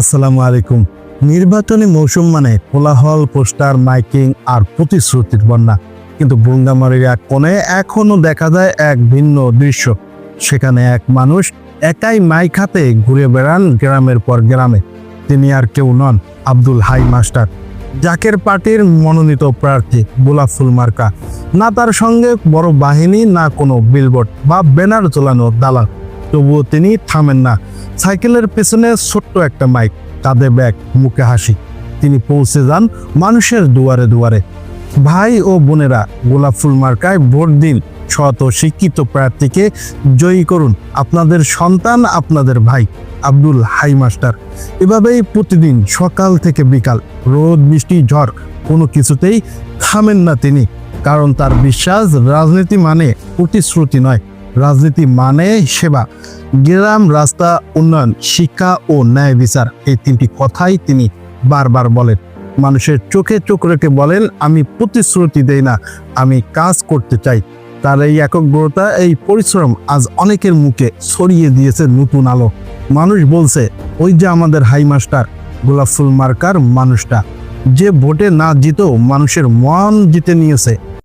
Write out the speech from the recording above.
আসসালামু আলাইকুম। নির্বাচনী মৌসুম মানে কোলাহল, পোস্টার, মাইকিং আর প্রতিশ্রুতির বন্যা। কিন্তু বুঙ্গামারির এক কোণে এখনও দেখা যায় এক ভিন্ন দৃশ্য। সেখানে এক মানুষ একাই মাইক হাতে ঘুরে বেড়ান গ্রামের পর গ্রামে। তিনি আর কেউ নন, আব্দুল হাই মাস্টার, জাকের পার্টির মনোনীত প্রার্থী গোলাফুল মার্কা। না তার সঙ্গে বড় বাহিনী, না কোনো বিলবোর্ড বা ব্যানার ঝোলানো দালাল। তবুও তিনি থামেন না। সাইকেলের পেছনে ছোট্ট একটা মাইক, কাঁধে ব্যাগ, মুখে হাসি। তিনি পৌঁছে যান মানুষের দুয়ারে দুয়ারে। ভাই ও বোনেরা গোলাপ ফুল মার্কায় ভোট দিন। শত শিক্ষিত প্রার্থীকে জয়ী করুন। আপনাদের সন্তান, আপনাদের ভাই, আব্দুল হাই মাস্টার। এভাবেই প্রতিদিন সকাল থেকে বিকাল রোদ, বৃষ্টি, ঝড়, কোনো কিছুতেই থামেন না তিনি। কারণ তার বিশ্বাস, রাজনীতি মানে প্রতিশ্রুতি নয়। রাজনীতি মানে সেবা। গ্রাম, রাস্তা, উন্নয়ন, শিক্ষা ও ন্যায় বিচার এই তিনটি কথাই তিনি বারবার বলেন। মানুষের চোখে চোখ রেখে বলেন, আমি প্রতিশ্রুতি দেই না, আমি কাজ করতে চাই। তার এই একগ্রতা, এই পরিশ্রম আজ অনেকের মুখে ছড়িয়ে দিয়েছে নতুন আলো। মানুষ বলছে, ওই যে আমাদের হাই মাস্টার, গোলাপ মার্কার মানুষটা, যে ভোটে না জিতেও মানুষের মন জিতে নিয়েছে।